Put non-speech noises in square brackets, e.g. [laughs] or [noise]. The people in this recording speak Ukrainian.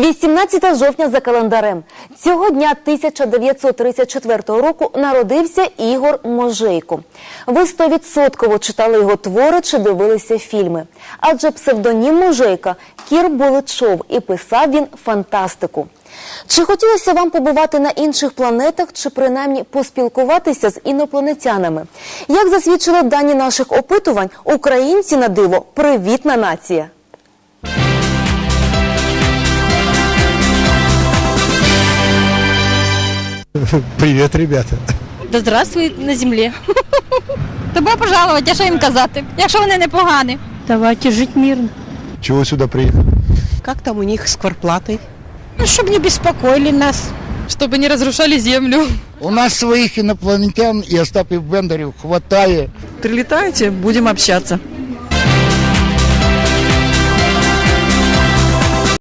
18 жовтня за календарем. Цього дня 1934 року народився Ігор Можейко. Ви стовідсотково читали його твори чи дивилися фільми. Адже псевдонім Можейка Кір Буличов і писав він фантастику. Чи хотілося вам побувати на інших планетах, чи принаймні поспілкуватися з інопланетянами? Як засвідчили дані наших опитувань, українці на диво привітна нація. [laughs] Привет, ребята. Да здравствуй на землі. Добро [laughs] пожаловать, а що їм казати, якщо вони непогані. Давайте жити мирно. Чего сюда приехал? Как там у них с кварплатой? Ну, щоб не беспокоили нас. чтобы не разрушали землю. У нас своих инопланетян и Остапов Бендерев хватает. Прилетайте, будем общаться.